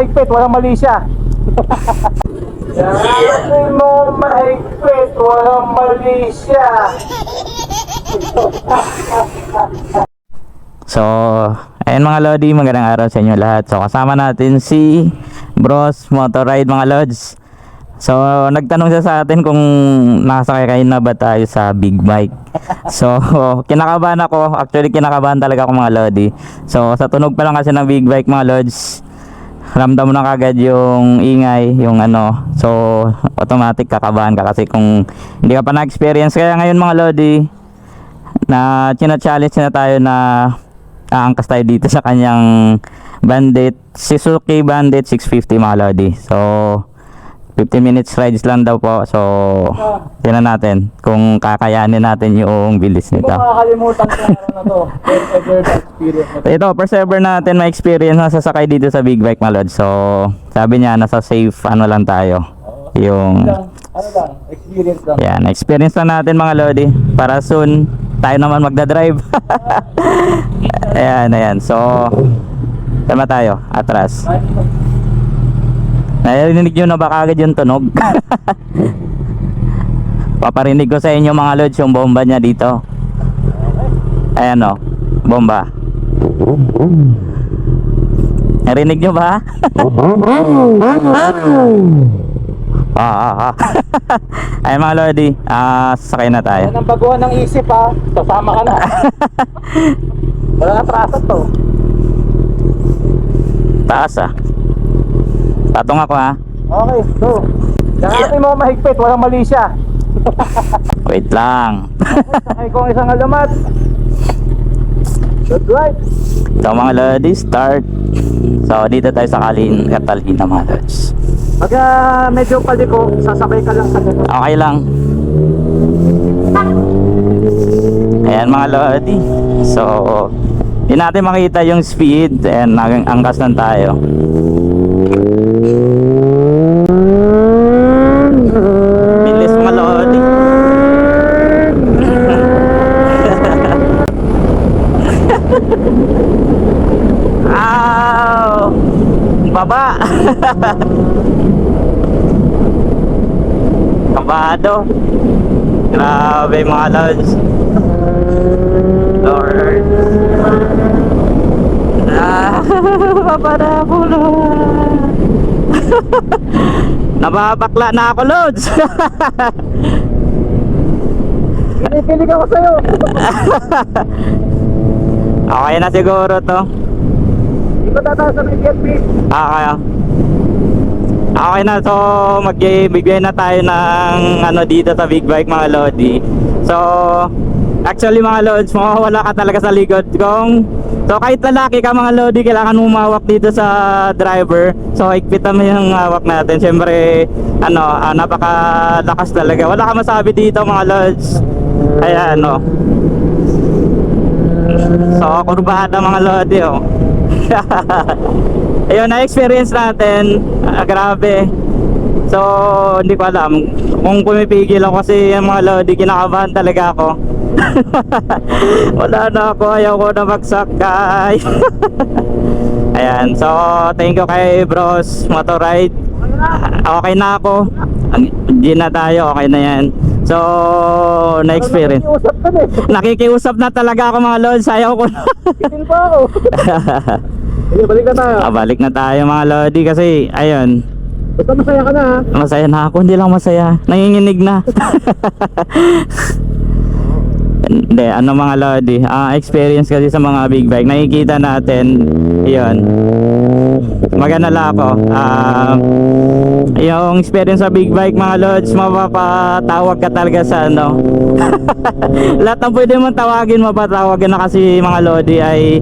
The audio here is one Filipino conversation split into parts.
mahigpit, walang mali siya. Ganahin mo mahigpit, walang mali siya. So, ayun mga Lodi, magandang araw sa inyo lahat. So, kasama natin si Bros Motorride mga Lods. So, nagtanong siya sa atin kung nakasakay kayo na ba tayo sa big bike. So, kinakabahan ako. Actually, kinakabahan talaga ako mga Lodi. So, sa tunog pa lang kasi ng big bike mga Lods, ramdam mo na kagad yung ingay, yung ano. So, automatic kakabahan ka kasi kung hindi ka pa na-experience. Kaya ngayon mga Lodi, na china-challenge na tayo na aangkas tayo dito sa kanyang Bandit Suzuki Bandit 650 mga Lodi. So 15 minutes rides lang daw po. So tingnan natin kung kakayanin natin yung bilis Hindi ko nito. makakalimutan ano na to. First ever na experience na to. Ito, first ever natin may experience na sasakay dito sa big bike mga Lodi. So sabi niya nasa safe ano lang tayo. Yung Lang, ano lang, experience lang. Yan, experience na natin mga Lodi para soon tayo naman magdadrive. ayan, ayan. So, tama tayo, atras. Narinig nyo na ba kagad yung tunog? Paparinig ko sa inyo mga Lods yung bomba niya dito. Ayan o, bomba. Narinig nyo ba? ah, ah, ah. Ay mga Lodi, ah, sasakay na tayo. Yan ang baguhan ng isip ha. Sasama ka na. Wala na traso to. Taas ah. Patong ako ah. Okay, so. Ganahin mo mahigpit, walang mali siya. Wait lang. Sakay ko ang isang alamat. Good right. So mga Lodi, start. So dito tayo sa Kalin, Catalina mga Lods. Pag ah, medyo paliko, sasabay ka lang sa ganun. Okay lang. Ayan mga Lodi. So, hindi natin makita yung speed and ang angkas lang tayo. Bilis mga Lodi. Ow! Baba! Kabado. Grabe mga lods. Lord. Ah, Lord. Nababakla na ako lods. Pinipilig ako sa'yo. okay na siguro to. Hindi ko tataas sa may. Okay. ah. Okay na so magbigay na tayo ng ano dito sa big bike mga lodi. So actually mga lods, mawawala ka talaga sa likod kung So kahit lalaki ka mga lodi, kailangan umawak dito sa driver. So higpitan mo yung hawak natin. Siyempre, ano, ah, napakalakas talaga. Wala ka masabi dito mga lods. Ayan, no. So, kurbada mga lodi, oh. Ayun, na-experience natin. Ah, grabe. So, hindi ko alam. Kung pumipigil ako kasi yung mga lodi, kinakabahan talaga ako. Wala na ako. Ayaw ko na magsakay. Ayan. So, thank you kay Bros Motorride. Ah, Okay na ako. Hindi na tayo. Okay na yan. So, na-experience. Usap ka eh. Nakikiusap na talaga ako mga lods. Ayaw ko na. Kitin pa ako. Sige, balik na tayo. Ah, balik na tayo mga lodi kasi ayun, Basta masaya ka na ha. masaya na ako, hindi lang masaya. Nanginginig na. Hindi, ano mga lodi, ah experience kasi sa mga big bike, nakikita natin, yun. Maganda lang ako. Ah, yung experience sa big bike mga lods, mapapatawag ka talaga sa ano. Lahat ng pwede mong tawagin, mapatawagan na kasi mga lodi ay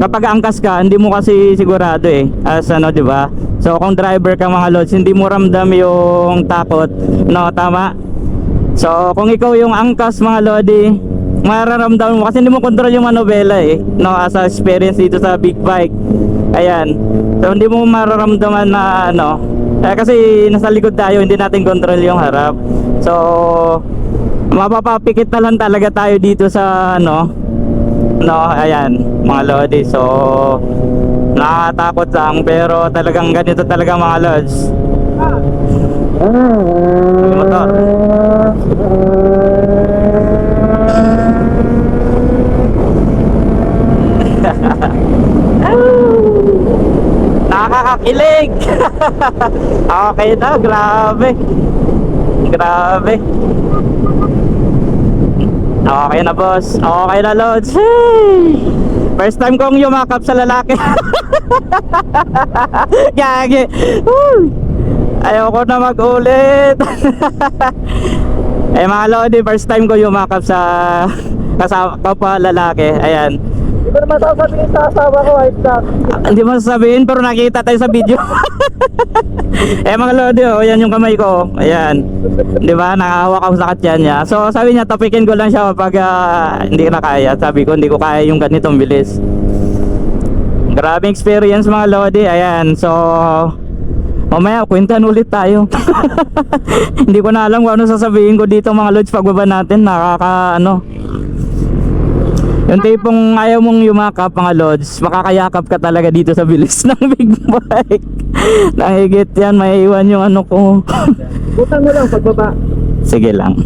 kapag angkas ka, hindi mo kasi sigurado eh. As ano, di ba? So kung driver ka mga lods, hindi mo ramdam yung takot. No, tama? So, kung ikaw yung angkas mga lodi, mararamdaman mo kasi hindi mo control yung manobela eh. No, as a experience dito sa big bike. Ayan. So, hindi mo mararamdaman na ano. Eh, kasi nasa likod tayo, hindi natin control yung harap. So, mapapapikit na lang talaga tayo dito sa ano. No, ayan, mga lodi. So, nakakatakot lang pero talagang ganito talaga mga lods. Motor. Nakakakilig! okay na, grabe. Grabe. Okay na boss. Okay na loads. Hey! First time kong yumakap sa lalaki. Gagi. Ayoko na mag-ulit. eh mga lodi, first time ko yumakap sa kasama kapwa lalaki. Ayan. Hindi ko naman sasabihin sa asawa ko, white duck. Hindi mo sasabihin pero nakita tayo sa video. eh mga lodi, oh, yan yung kamay ko. oh. Ayan. Di ba? Nakahawak ako sa katyan niya. So sabi niya, tapikin ko lang siya pag ah, hindi na kaya. Sabi ko, hindi ko kaya yung ganitong bilis. Grabe experience mga lodi. Ayan. So, mamaya kwentan ulit tayo. hindi ko na alam kung ano sasabihin ko dito mga lods pagbaba natin. Nakaka ano. Yung tipong ayaw mong yumakap mga lods, makakayakap ka talaga dito sa bilis ng big bike. Nahigit yan, may iwan yung ano ko. Butang mo lang pagbaba. Sige lang.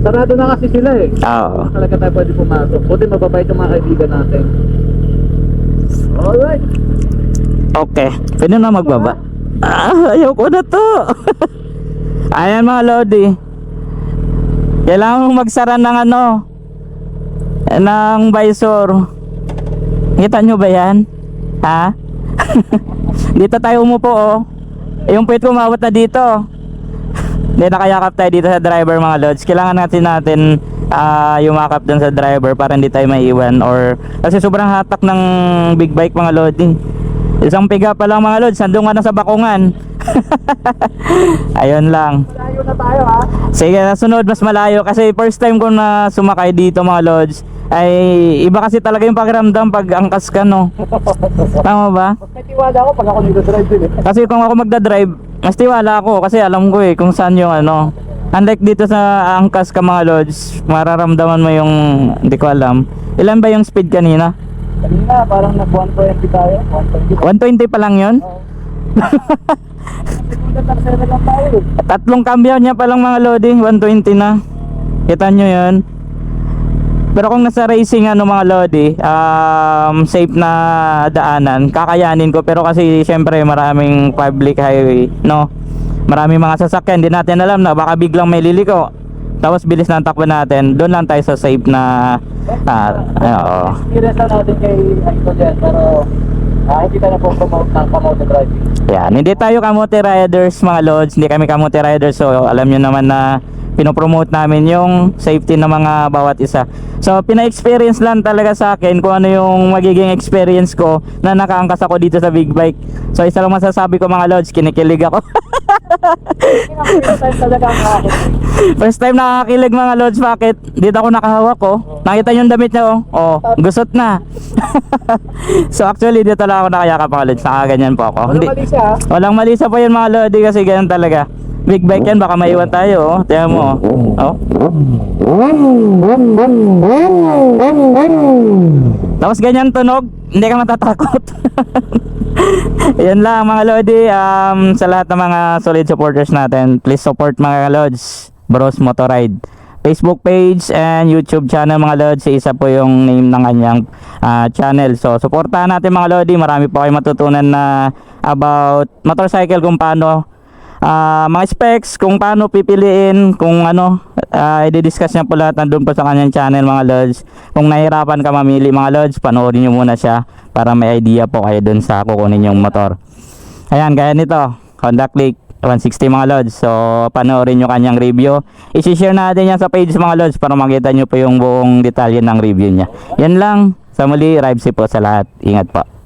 Sarado na kasi sila eh. Oo. Talaga tayo pwede pumasok. Buti mababait yung mga kaibigan natin. Alright. Okay. Pwede na magbaba. Ah, ayaw ko na to. Ayan mga Lodi. Kailangan mong magsara ng ano, ng visor. Kita nyo ba yan? Ha? dito tayo umupo oh. Yung puwit ko umabot na dito. Hindi nakayakap tayo dito sa driver mga lods. Kailangan natin natin ah, yumakap dun sa driver para hindi tayo maiwan or kasi sobrang hatak ng big bike mga lodi. Isang piga pa lang mga lods, nandun ka na sa bakungan. Ayun lang. Layo na tayo ha. Sige, nasunod mas malayo kasi first time ko na sumakay dito mga lods ay iba kasi talaga yung pakiramdam pag angkas ka no. Tama ba? Mas tiwala ako pag ako nag-drive din eh. Kasi kung ako magdadrive, mas tiwala ako kasi alam ko eh kung saan yung ano. Unlike dito sa angkas ka mga lods, mararamdaman mo yung hindi ko alam. Ilan ba yung speed kanina? Kanina parang nag-120 tayo. 120. 120 pa lang yun? Oo. Segunda tercera lang tayo. Tatlong cambio niya pa lang mga loading, 120 na. Kita nyo yun. Pero kung nasa racing ano mga lodi, um, safe na daanan, kakayanin ko. Pero kasi syempre maraming public highway, no? Maraming mga sasakyan, hindi natin alam na baka biglang may liliko. Tapos bilis ng takbo natin, doon lang tayo sa safe na ah, oo. Experience lang natin kay Idol yan. Pero ah, hindi tayo po promote ng kamote driving. Yan, hindi tayo kamote riders mga lods, hindi kami kamote riders so alam nyo naman na pinopromote namin yung safety ng mga bawat isa. So pina-experience lang talaga sa akin kung ano yung magiging experience ko na nakaangkas ako dito sa big bike. So isa lang masasabi ko mga lods, kinikilig ako. First time talaga ang akin. First time nakakilig mga lods, bakit? Dito ako nakahawak ko. Nakita yung damit niya oh. Oh, gusot na. so actually dito lang ako nakayakap mga lods, nakaganyan po ako. Wala Hindi, mali siya ha. Walang mali sa po yun mga lodi kasi ganyan talaga. Big bike yan, baka maiwan tayo oh. Tingnan mo oh. oh. Tapos ganyan tunog, hindi ka matatakot. yan lang mga lodi, um, sa lahat ng mga solid supporters natin, please support mga lods, Bros Motorride. Facebook page and YouTube channel mga lods, isa po yung name ng kanyang ah, channel. So, suportahan natin mga lodi, marami po kayo matutunan na about motorcycle kung paano ah, mga specs, kung paano pipiliin, kung ano, uh, i-discuss niya po lahat nandun po sa kanyang channel mga lods. Kung nahirapan ka mamili mga lods, panoorin nyo muna siya para may idea po kayo dun sa kukunin yung motor. Ayan, gaya nito, Honda Click 160 mga lods. So, panoorin nyo kanyang review. I-share natin yan sa page mga lods para makita nyo po yung buong detalye ng review niya. Yan lang. Sa muli, Rivesy po sa lahat. Ingat po.